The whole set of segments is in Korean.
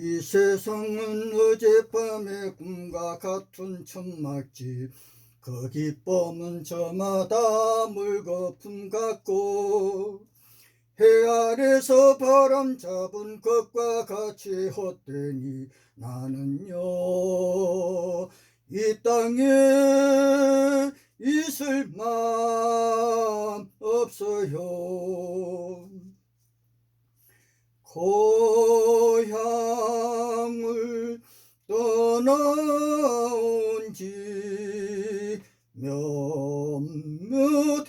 이 세상은 어젯밤의 꿈과 같은 천막집 그 기쁨은 저마다 물거품 같고 해 아래서 바람 잡은 것과 같이 헛되니 나는요 이 땅에 있을 맘 없어요 고향을 떠나온 지 몇몇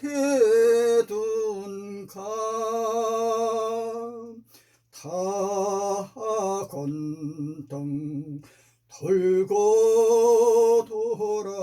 해둔가 다 건등 돌고 돌아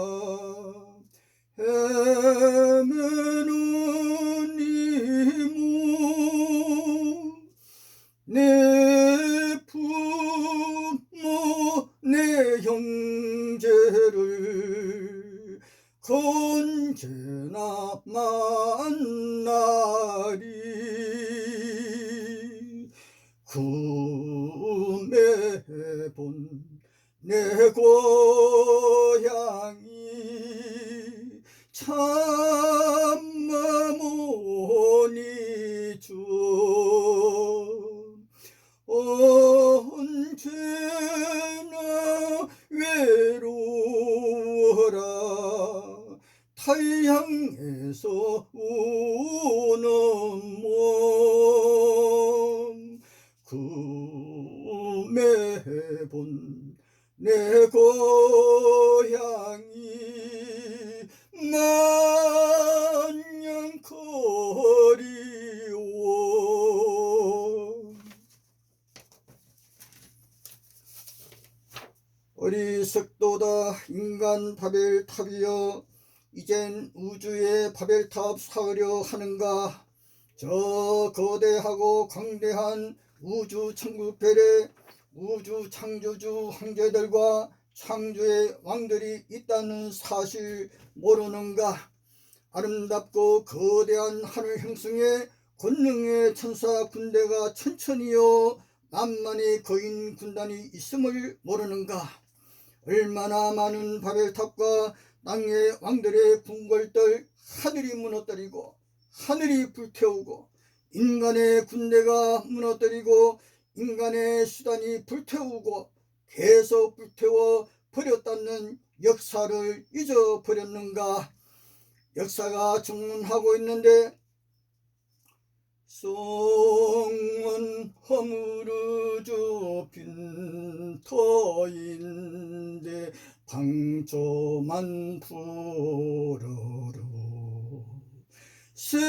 타향에서 우는 몸. 구매본 내 바벨탑 사으려 하는가? 저 거대하고 광대한 우주 천국 별에 우주 창조주 황제들과 창조의 왕들이 있다는 사실 모르는가? 아름답고 거대한 하늘 형성에 권능의 천사 군대가 천천히요 만만의 거인 군단이 있음을 모르는가? 얼마나 많은 바벨탑과 땅의 왕들의 궁궐들 하늘이 무너뜨리고 하늘이 불태우고 인간의 군대가 무너뜨리고 인간의 수단이 불태우고 계속 불태워 버렸다는 역사를 잊어버렸는가? 역사가 중문하고 있는데 송은 허물어져 빈터인데 방조만 불어로 세상이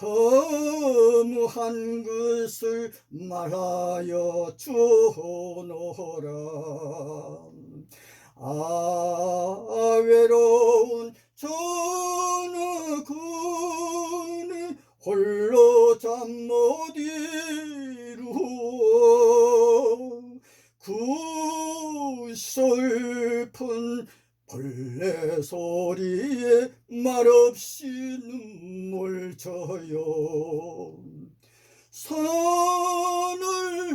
허무한 것을 말하여 주노라. 아 외로운 전하군이 홀로 잠 못 이루어 그 슬픈 벌레 소리에 말없이 눈물 져요. 산을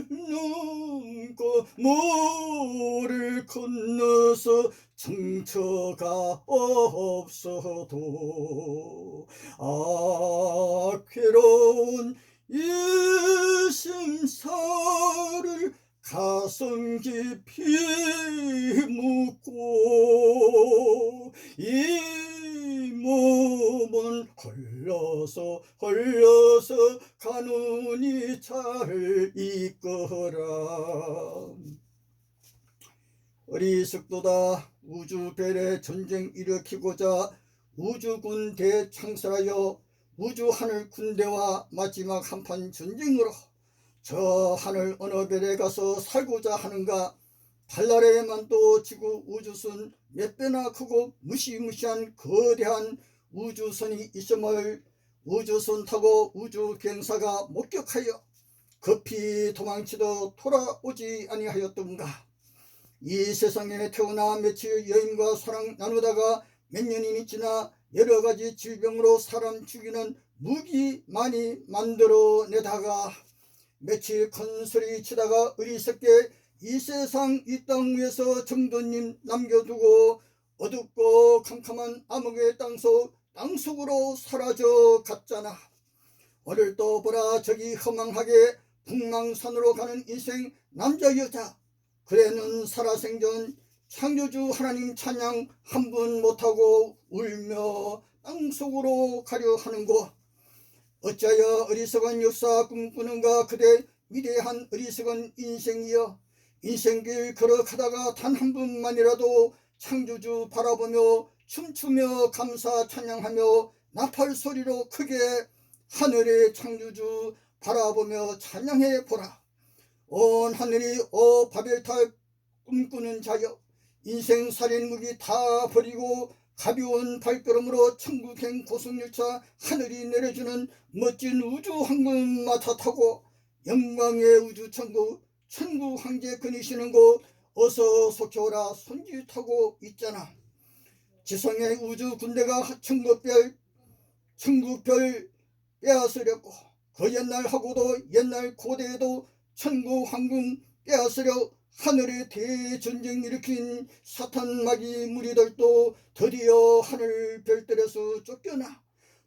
넘고 모를 건너서 정처가 없어도 아 괴로운 이심사를 가슴 깊이 묻고 이 몸은 헐려서 헐려서 가누니 잘 있거라. 어리석도다 우주별에 전쟁 일으키고자 우주군 대창설하여 우주 하늘 군대와 마지막 한판 전쟁으로 저 하늘 어느 별에 가서 살고자 하는가? 또 지구 우주선 몇 배나 크고 무시무시한 거대한 우주선이 있음을 우주선 타고 우주 경사가 목격하여 급히 도망치도 돌아오지 아니하였던가? 이 세상에 태어나 며칠 여인과 사랑 나누다가 몇 년이 지나 여러 가지 질병으로 사람 죽이는 무기 많이 만들어내다가 며칠 큰 소리 치다가 어리석게 이 세상 이 땅 위에서 정도님 남겨두고 어둡고 캄캄한 암흑의 땅속 땅속으로 사라져 갔잖아. 오늘 또 보라 저기 허망하게 북망산으로 가는 인생 남자 여자 그래는 살아생전 창조주 하나님 찬양 한 분 못하고 울며 땅속으로 가려 하는고 어찌하여 어리석은 역사 꿈꾸는가 그대 위대한 어리석은 인생이여 인생길 걸어가다가 단 한 분만이라도 창조주 바라보며 춤추며 감사 찬양하며 나팔 소리로 크게 하늘의 창조주 바라보며 찬양해 보라. 온 하늘이 오 바벨탈 꿈꾸는 자여 인생 살인 무기 다 버리고 가벼운 발걸음으로 천국행 고속열차 하늘이 내려주는 멋진 우주 황금 마타 타고 영광의 우주 천국 황제 그니시는 곳 어서 속혀오라 손짓 타고 있잖아. 지성의 우주 군대가 천국별 천국별 빼앗으려고 그 옛날 하고도 옛날 고대에도 천국 황궁 빼앗으려 하늘의 대전쟁 일으킨 사탄 마귀 무리들도 드디어 하늘 별들에서 쫓겨나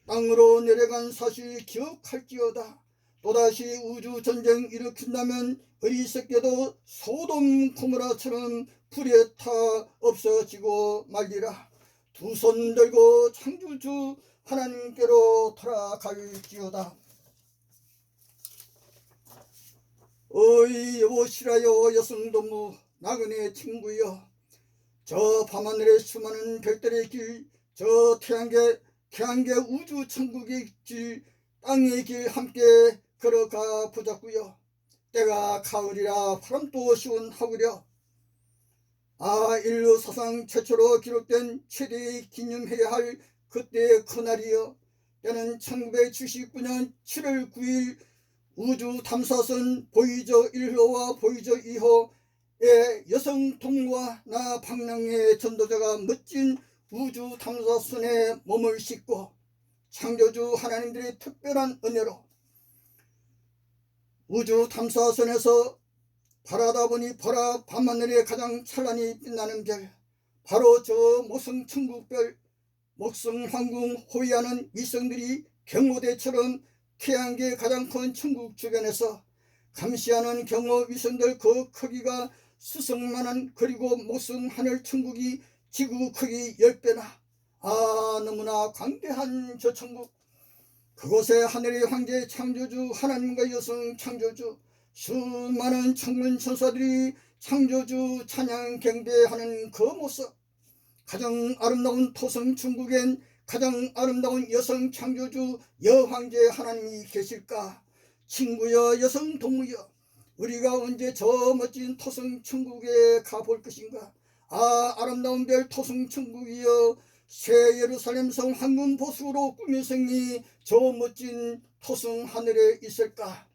땅으로 내려간 사실 기억할지어다. 또다시 우주 전쟁 일으킨다면 어리석게도 소돔 고모라처럼 불에 타 없어지고 말리라. 두 손 들고 창조주 하나님께로 돌아갈지어다. 어이 여보시라여 여성동무 나그네 친구여. 저 밤하늘의 수많은 별들의 길 저 태양계 태양계 우주 천국의 길 땅의 길 함께 걸어가 보자꾸요 때가 가을이라 바람도 시원하구려. 아 인류 사상 최초로 기록된 최대의 기념해야 할 그때의 그날이여. 때는 1979년 7월 9일 우주 탐사선 보이저 1호와 보이저 2호의 여성 동무와 나 방랑의 전도자가 멋진 우주 탐사선에 몸을 싣고 창조주 하나님들의 특별한 은혜로 우주 탐사선에서 바라다 보니 보라 밤하늘에 가장 찬란히 빛나는 별 바로 저 모성 천국별 목성 황궁 호위하는 위성들이 경호대처럼 태양계 가장 큰 천국 주변에서 감시하는 경호 위성들 그 크기가 수성만한 그리고 목성 하늘 천국이 지구 크기 10배나. 아 너무나 광대한 저 천국. 그곳에 하늘의 황제 창조주 하나님과 여성 창조주 수많은 천군 천사들이 창조주 찬양 경배하는 그 모습. 가장 아름다운 토성 중국엔 가장 아름다운 여성 창조주 여황제 하나님이 계실까? 친구여 여성 동무여 우리가 언제 저 멋진 토성 천국에 가볼 것인가? 아 아름다운 별 토성 천국이여 새 예루살렘 성 황금 보수로 꾸민 성이 저 멋진 토성 하늘에 있을까?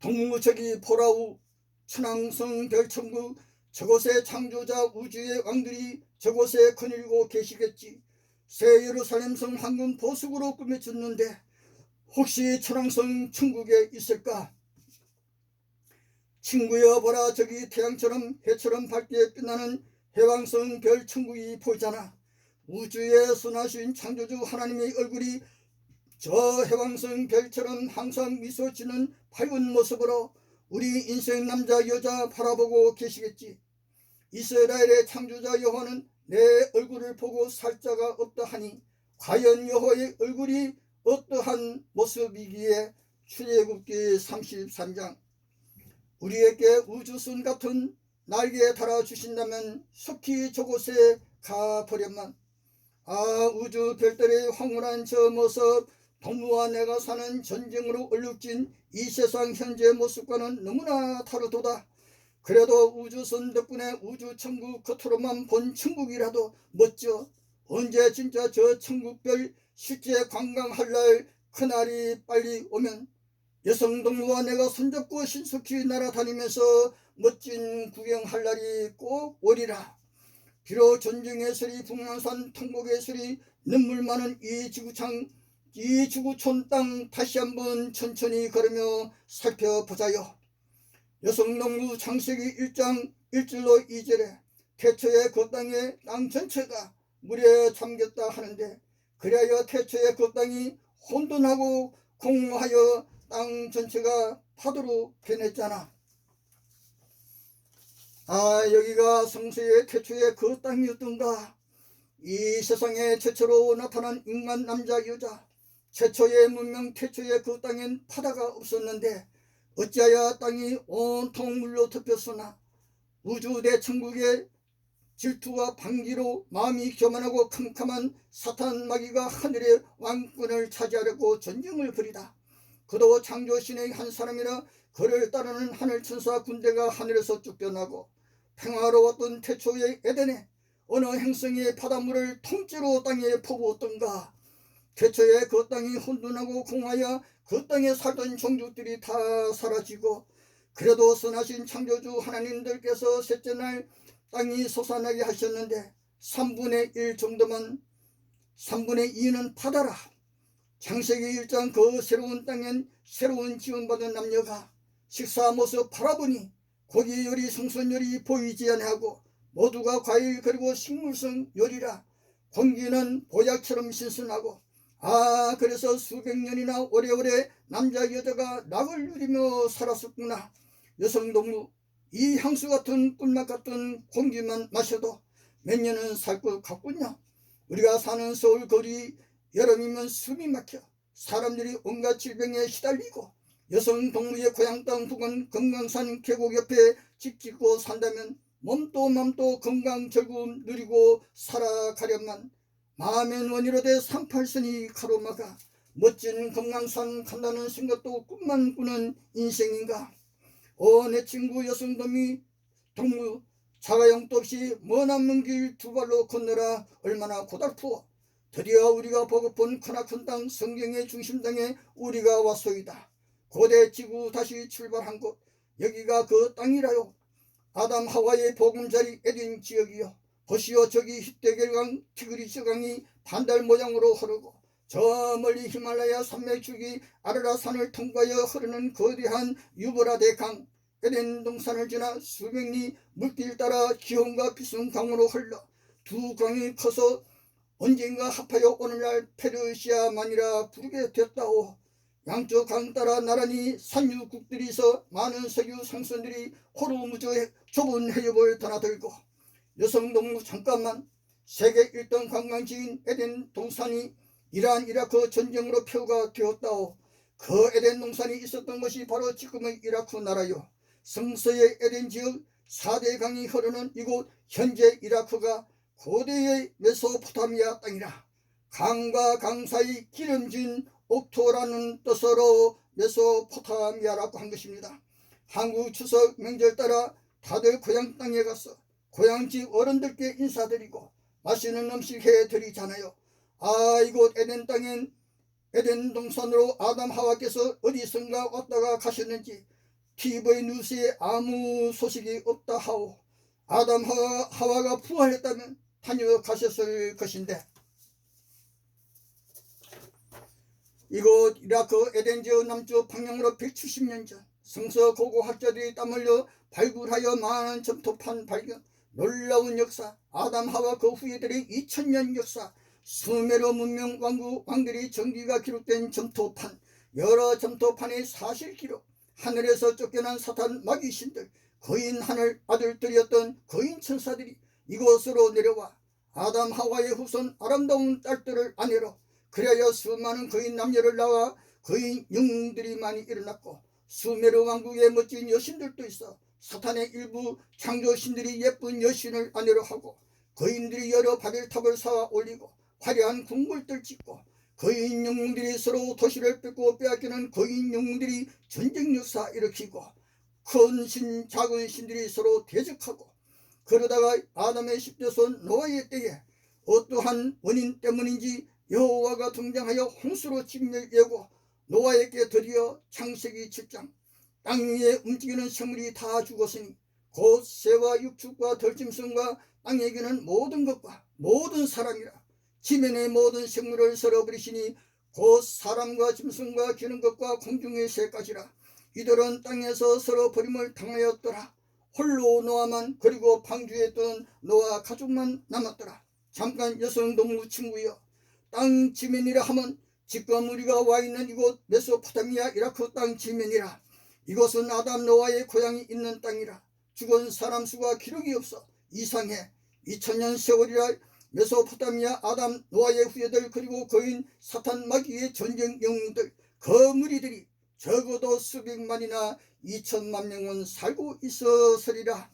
동무저기 보라우 천왕성 별천국 저곳에 창조자 우주의 왕들이 저곳에 거닐고 계시겠지 새 예루살렘 성 황금 보석으로 꾸며졌는데 혹시 천왕성 천국에 있을까? 친구여 보라 저기 태양처럼 해처럼 밝게 빛나는 해왕성 별 천국이 보이잖아. 우주에 선하신 창조주 하나님의 얼굴이 저 해왕성 별처럼 항상 미소 지는 밝은 모습으로 우리 인생 남자 여자 바라보고 계시겠지. 이스라엘의 창조자 여호와는 내 얼굴을 보고 살 자가 없다 하니? 과연 여호와의 얼굴이 어떠한 모습이기에? 출애굽기 33장. 우리에게 우주선 같은 날개에 달아 주신다면 속히 저곳에 가버렸만. 아 우주 별들의 황홀한 저 모습 동무와 내가 사는 전쟁으로 얼룩진 이 세상 현재 모습과는 너무나 다르도다. 그래도 우주선 덕분에 우주 천국 겉으로만 본 천국이라도 멋져. 언제 진짜 저 천국별 실제 관광할 날 그날이 빨리 오면 여성 동무와 내가 손잡고 신속히 날아다니면서 멋진 구경할 날이 꼭 오리라. 비록 전쟁의 소리, 북한산 통곡의 소리, 눈물 많은 이 지구창 이 지구촌 땅 다시 한번 천천히 걸으며 살펴보자요. 여성농구 창세기 1장 1절로 2절에 태초에 그 땅에 땅 전체가 물에 잠겼다 하는데 그리하여 태초에 그 땅이 혼돈하고 공하여 땅 전체가 파도로 변했잖아. 아 여기가 성서의 태초에 그 땅이었던가 이 세상에 최초로 나타난 인간 남자 여자 최초의 문명 태초에 그 땅엔 바다가 없었는데 어찌하여 땅이 온통 물로 덮였으나 우주 대 천국의 질투와 방기로 마음이 교만하고 캄캄한 사탄 마귀가 하늘의 왕권을 차지하려고 전쟁을 벌이다. 그도 창조신의 한 사람이라 그를 따르는 하늘 천사 군대가 하늘에서 쫓겨나고 평화로웠던 태초의 에덴에 어느 행성의 바닷물을 통째로 땅에 퍼부었던가 태초에 그 땅이 혼돈하고 공하여 그 땅에 살던 종족들이 다 사라지고 그래도 선하신 창조주 하나님들께서 셋째 날 땅이 솟아나게 하셨는데 3분의 1 정도만 3분의 2는 바다라. 창세기 1장 그 새로운 땅엔 새로운 지원받은 남녀가 식사 모습 바라보니 고기 요리 생선 요리 보이지 아니하고 모두가 과일 그리고 식물성 요리라 공기는 보약처럼 신선하고 아 그래서 수백 년이나 오래오래 남자 여자가 낙을 누리며 살았었구나. 여성 동무 이 향수 같은 꿀맛 같은 공기만 마셔도 몇 년은 살 것 같군요. 우리가 사는 서울 거리 여름이면 숨이 막혀 사람들이 온갖 질병에 시달리고 여성 동무의 고향 땅 부근 금강산 계곡 옆에 집 짓고 산다면 몸도 맘도 건강 결국 누리고 살아가련만 마음의 원이로 돼 38선이 가로막아 멋진 금강산 간다는 생각도 꿈만 꾸는 인생인가? 어 내 친구 여성dom이 동무 자가용도 없이 머나먼 길 두 발로 건너라 얼마나 고달프어 드디어 우리가 보고픈 크나큰 땅 성경의 중심당에 우리가 왔소이다. 고대 지구 다시 출발한 곳 여기가 그 땅이라요. 아담 하와의 보금자리 에덴 지역이요 보시오 저기 히데겔강 티그리스 강이 반달 모양으로 흐르고 저 멀리 히말라야 산맥줄기 아르라 산을 통과하여 흐르는 거대한 유브라데 강 에덴 동산을 지나 수백 리 물길 따라 기온과 비순 강으로 흘러 두 강이 커서 언젠가 합하여 오늘날 페르시아만이라 부르게 됐다오. 양쪽 강 따라 나란히 산유국들이서 많은 석유 상선들이 호루무저의 좁은 해협을 드나들고 여성 동무 잠깐만 세계 1등 관광지인 에덴 동산이 이란 이라크 전쟁으로 표가 되었다오. 그 에덴 동산이 있었던 것이 바로 지금의 이라크 나라요. 성서의 에덴 지역 4대 강이 흐르는 이곳 현재 이라크가 고대의 메소포타미아 땅이라. 강과 강 사이 기름진 옥토라는 뜻으로 메소포타미아라고 한 것입니다. 한국 추석 명절 따라 다들 고향 땅에 가서 고향집 어른들께 인사드리고 맛있는 음식 해드리잖아요. 아 이곳 에덴 땅엔 에덴 동산으로 아담 하와께서 어디선가 왔다가 가셨는지 TV 뉴스에 아무 소식이 없다 하오. 아담 하와, 하와가 부활했다면 다녀가셨을 것인데 이곳 이라크 에덴 지역 남쪽 방향으로 170년 전 성서 고고 학자들이 땀 흘려 발굴하여 많은 점토판 발견 놀라운 역사 아담 하와 그 후예들의 2000년 역사 수메르 문명 왕국 왕들이 정기가 기록된 점토판 여러 점토판의 사실 기록 하늘에서 쫓겨난 사탄 마귀신들 거인 하늘 아들들이었던 거인 천사들이 이곳으로 내려와 아담 하와의 후손 아름다운 딸들을 아내로 그리하여 수많은 거인 남녀를 낳아 거인 영웅들이 많이 일어났고 수메르 왕국의 멋진 여신들도 있어 사탄의 일부 창조신들이 예쁜 여신을 아내로 하고 거인들이 여러 바벨탑을 쌓아 올리고 화려한 궁궐들 짓고 거인 영웅들이 서로 도시를 뺏고 빼앗기는 거인 영웅들이 전쟁 역사 일으키고 큰 신 작은 신들이 서로 대적하고 그러다가 아담의 십대손 노아의 때에 어떠한 원인 때문인지 여호와가 등장하여 홍수로 짓멸되고 노아에게 드디어 창세기 7장 땅 위에 움직이는 생물이 다 죽었으니 곧 새와 육축과 덜짐승과 땅에게는 모든 것과 모든 사람이라. 지면의 모든 생물을 썰어버리시니 곧 사람과 짐승과 기는 것과 공중의 새까지라. 이들은 땅에서 서로 버림을 당하였더라. 홀로 노아만 그리고 방주에 있던 노아 가족만 남았더라. 잠깐 여성 동무 친구여 땅 지면이라 하면 지금 우리가 와 있는 이곳 메소포타미아 이라크 땅 지면이라 이곳은 아담 노아의 고향이 있는 땅이라 죽은 사람 수가 기록이 없어 이상해. 2000년 세월이라 메소포타미아 아담 노아의 후예들 그리고 거인 사탄 마귀의 전쟁 영웅들 그 무리들이 적어도 수백만이나 2천만 명은 살고 있었으리라.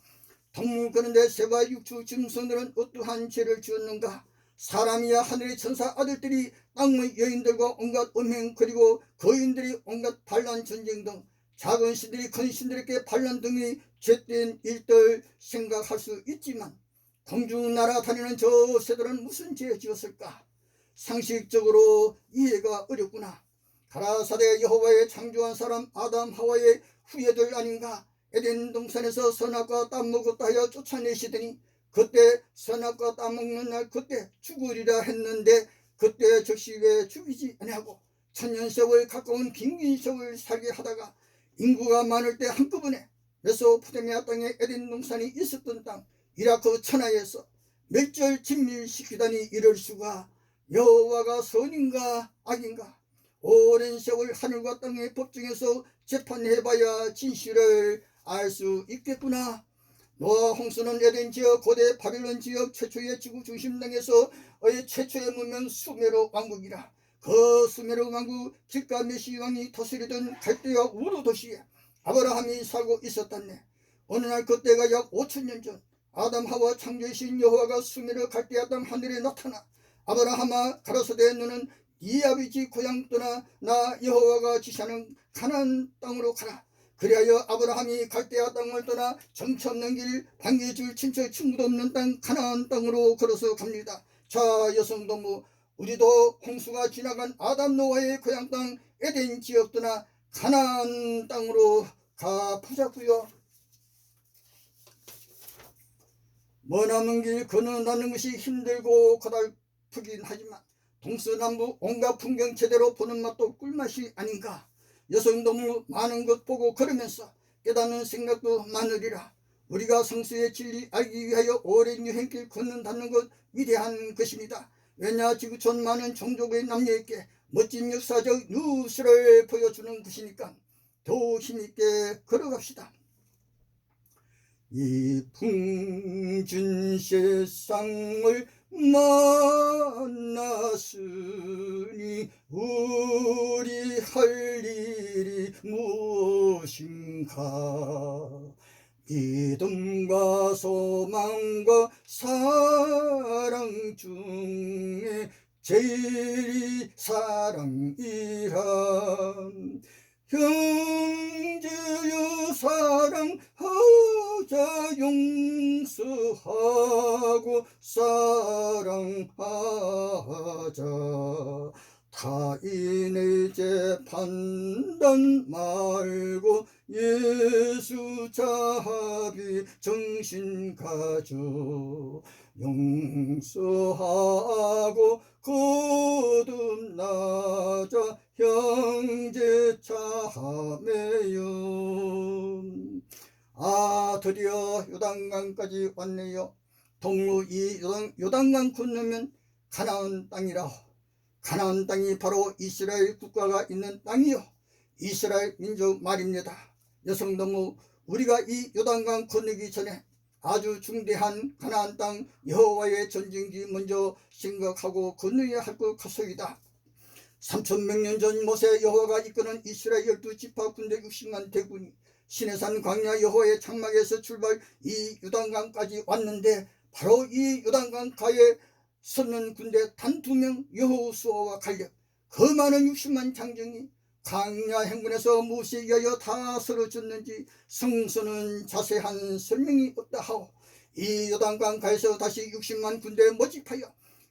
동물 그런데 세바 육축 짐승들은 어떠한 죄를 지었는가? 사람이야 하늘의 천사 아들들이 땅의 여인들과 온갖 음행 그리고 거인들이 온갖 반란 전쟁 등 작은 신들이 큰 신들에게 반란 등의 죄된 일들 생각할 수 있지만 공중 날아다니는 저 새들은 무슨 죄 지었을까? 상식적으로 이해가 어렵구나. 가라사대 여호와의 창조한 사람 아담 하와의 후예들 아닌가? 에덴 동산에서 선악과 땀 먹었다 하여 쫓아내시더니 그때 선악과 땀 먹는 날 그때 죽으리라 했는데 그때 즉시 왜 죽이지 아니하고 천년 세월 가까운 긴 세월 살게 하다가 인구가 많을 때 한꺼번에 메소포타미아 땅에 에덴 동산이 있었던 땅 이라크 천하에서 멸절 진밀시키다니 이럴 수가 여호와가 선인가 악인가 오랜 세월 하늘과 땅의 법정에서 재판해봐야 진실을 알 수 있겠구나. 노아 홍수는 에덴 지역 고대 바빌론 지역 최초의 지구 중심 땅에서의 최초의 문명 수메르 왕국이라. 그 수메르 왕국 길가메시 왕이 다스리던 갈대아 우르 도시에 아브라함이 살고 있었다네. 어느 날 그때가 약 5천 년 전 아담 하와 창조이신 여호와가 수메르 갈대아 땅 하늘에 나타나 아브라함아 가라사대 너는 이 아버지 고향 떠나 나 여호와가 지시하는 가나안 땅으로 가라. 그리하여 아브라함이 갈대아 땅을 떠나 정처 없는 길 반겨줄 친척 친구도 없는 땅 가나안 땅으로 걸어서 갑니다. 자 여성 동무 우리도 홍수가 지나간 아담 노아의 고향 땅 에덴 지역 떠나 가나안 땅으로 가보자고요. 머나먼 길 건너다는 것이 힘들고 고달프긴 하지만 동서남북 온갖 풍경 제대로 보는 맛도 꿀맛이 아닌가. 여성 너무 많은 것 보고 걸으면서 깨닫는 생각도 많으리라. 우리가 성수의 진리 알기 위하여 오랜 여행길 걷는다는 것 위대한 것입니다. 왜냐 지구촌 많은 종족의 남녀에게 멋진 역사적 뉴스를 보여주는 것이니까 더 힘있게 걸어갑시다. 이 풍진 세상을 만났으니 우리 할 일이 무엇인가 믿음과 소망과 사랑 중에 제일이 사랑이라. 형제여 사랑하자 용서하고 사랑하자 타인의 재판단 말고 예수 자비 정신 가져 용서하고 거듭나자 형제 자매요. 아 드디어 요단강까지 왔네요. 동무 이 요단, 요단강 건너면 가나안 땅이라 가나안 땅이 바로 이스라엘 국가가 있는 땅이요 이스라엘 민족 말입니다 여성 너무 우리가 이 요단강 건너기 전에 아주 중대한 가나안 땅 여호와의 전쟁기 먼저 생각하고 건너야 할 것 같소이다. 3천명년 전 모세 여호와가 이끄는 이스라엘 열두 지파 군대 60만 대군이 시내산 광야 여호와의 장막에서 출발 이 유단강까지 왔는데 바로 이 유단강 가에 섰는 군대 단 두 명 여호수아와 갈렙 그 많은 60만 장정이 광야 행군에서 무엇에 의하여 다 쓰러졌는지 성서는 자세한 설명이 없다 하오. 이 요단강 가에서 다시 60만 군대 모집하여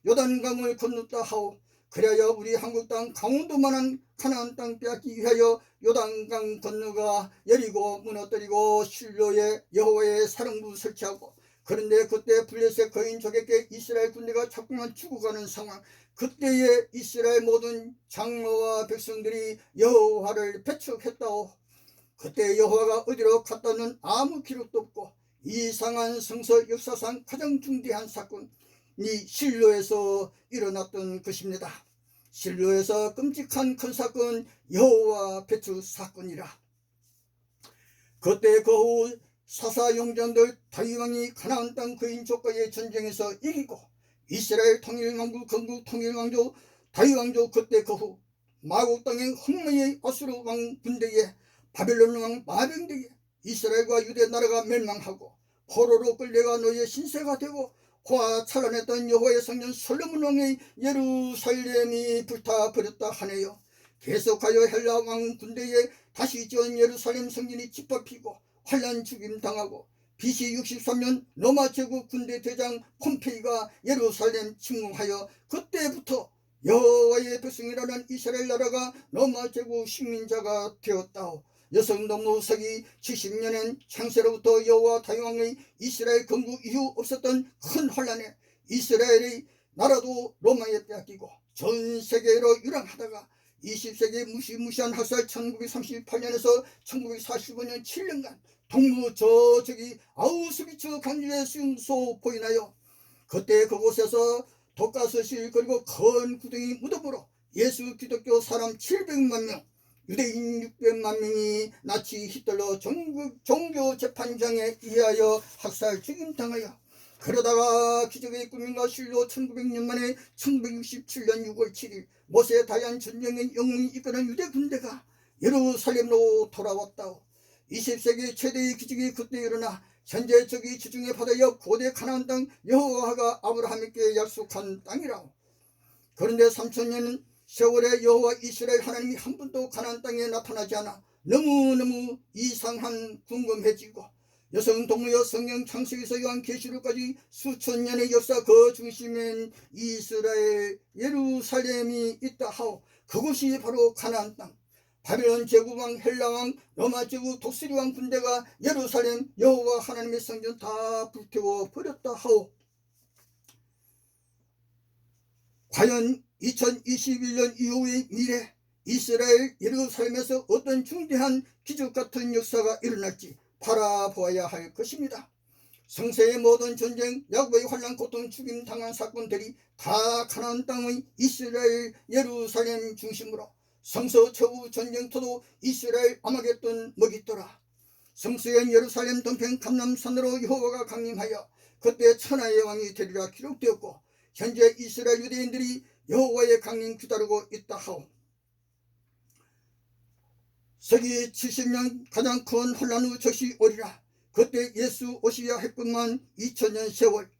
요단강을 건넜다 하오. 그래야 우리 한국 땅 강원도만한 가나안 땅 빼앗기 위하여 요단강 건너가 여리고 무너뜨리고 실로에 여호와의 사령부 설치하고 그런데 그때 블레셋 거인족에게 이스라엘 군대가 자꾸만 죽어가는 상황 그때에 이스라엘 모든 장로와 백성들이 여호와를 배척했다오 그때 여호와가 어디로 갔다는 아무 기록도 없고 이상한 성서 역사상 가장 중대한 사건이 실로에서 일어났던 것입니다. 실로에서 끔찍한 큰 사건 여호와 배추 사건이라. 그때 그 후 사사용전들 다윗왕이 가나안 땅 그인 족과의 전쟁에서 이기고 이스라엘 통일왕국 건국 통일왕조 다윗왕조 그때 그 후 마국 땅의 흑마의 아수르 왕 군대에 바벨론 왕 마병대에 이스라엘과 유대 나라가 멸망하고 포로로 끌려가 너의 신세가 되고 화 찬란했던 여호와의 성전 솔로몬 왕의 예루살렘이 불타버렸다 하네요. 계속하여 헬라 왕 군대에 다시 지은 예루살렘 성전이 짓밟히고 환란 죽임 당하고 BC 63년 로마 제국 군대 대장 폼페이가 예루살렘 침공하여 그때부터 여호와의 백성이라는 이스라엘 나라가 로마 제국 식민자가 되었다오. 여성 노무서기 70년엔 창세로부터 여호와 다윗왕의 이스라엘 건국 이후 없었던 큰 환란에 이스라엘의 나라도 로마에 빼앗기고 전 세계로 유랑하다가 20세기 무시무시한 학살 1938년에서 1945년 7년간 동부 저쪽이 아우스비츠 강주의 수용소 보이나요? 그때 그곳에서 독가스실 그리고 큰 구덩이 무덤으로 예수 기독교 사람 700만 명 유대인 600만 명이 나치 히틀러 전국 종교 재판장에 의하여 학살 죽임당하여 그러다가 기적의 꿈인가 실로 1900년 만에 1967년 6월 7일 모세 다얀 전쟁의 영웅이 이끄는 유대 군대가 예루살렘으로 돌아왔다오. 20세기 최대의 기적이 그때 일어나 현재 저기 지중해 바다여 고대 가나안 땅 여호와가 아브라함에게 약속한 땅이라오. 그런데 3천년 세월에 여호와 이스라엘 하나님이 한 번도 가나안 땅에 나타나지 않아 너무너무 이상한 궁금해지고 여성 동무여 성경 창세기서 요한 계시록까지 수천 년의 역사 그 중심엔 이스라엘 예루살렘이 있다 하오 그곳이 바로 가나안 땅 바벨론 제국왕 헬라왕 로마 제국 독수리왕 군대가 예루살렘 여호와 하나님의 성전 다 불태워 버렸다 하오 과연 2021년 이후의 미래 이스라엘 예루살렘에서 어떤 중대한 기적 같은 역사가 일어날지 바라보아야 할 것입니다. 성세의 모든 전쟁, 야곱의 환란, 고통, 죽임 당한 사건들이 다 가나안 땅의 이스라엘 예루살렘 중심으로 성서 최후 전쟁터도 이스라엘 아마겟돈 먹이더라. 성수의 예루살렘 동편 감남산으로 여호와가 강림하여 그때 천하의 왕이 되리라 기록되었고 현재 이스라엘 유대인들이 여호와의 강림 기다리고 있다 하오. 서기 70년 가장 큰 혼란 후 적시 오리라. 그때 예수 오시야 했건만 2000년 세월.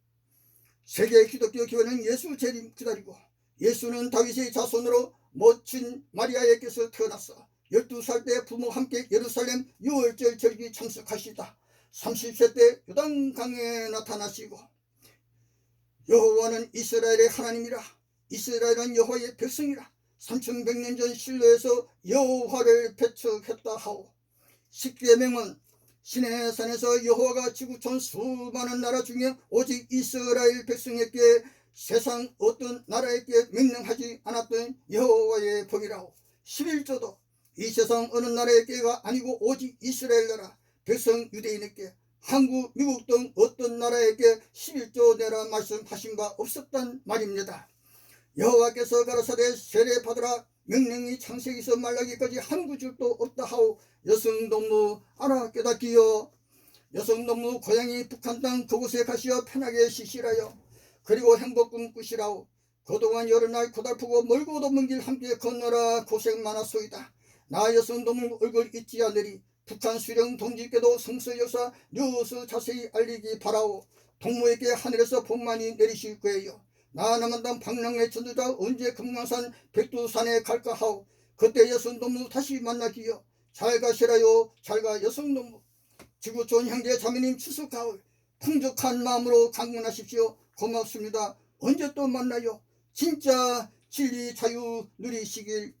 세계 기독교 교회는 예수 재림 기다리고 예수는 다윗의 자손으로 모친 마리아에게서 태어났어. 12살 때 부모 함께 예루살렘 6월절 절기 참석하시다. 30세 때 요단강에 나타나시고 여호와는 이스라엘의 하나님이라 이스라엘은 여호와의 백성이라 3100년 전 실로에서 여호와를 배척했다 하오. 십계명은 신의 산에서 여호와가 지구촌 수많은 나라 중에 오직 이스라엘 백성에게 세상 어떤 나라에게 명령하지 않았던 여호와의 법이라고 11조도 이 세상 어느 나라에게가 아니고 오직 이스라엘 나라 백성 유대인에게 한국, 미국 등 어떤 나라에게 11조 내라 말씀하신 바 없었단 말입니다. 여호와께서 가라사대 세례 받으라 명령이 창세기서 말라기까지 한 구절도 없다 하오. 여성 동무 알아 깨닫기요. 여성 동무 고향이 북한 땅 그곳에 가시어 편하게 쉬시라요 그리고 행복 꿈꾸시라오. 그동안 여러 날 고달프고 멀고도 먼 길 함께 건너라 고생 많았소이다. 나 여성 동무 얼굴 잊지 않으리. 북한 수령 동지께도 성서 여사 뉴스 자세히 알리기 바라오. 동무에게 하늘에서 복만이 내리실 거예요. 나 남한당 방랑의 전두자 언제 금강산 백두산에 갈까 하오. 그때 여성동무 다시 만나기요. 잘 가시라요. 잘 가 여성동무. 지구 좋은 형제 자매님 추석 가을 풍족한 마음으로 강문하십시오 고맙습니다. 언제 또 만나요? 진짜 진리 자유 누리시길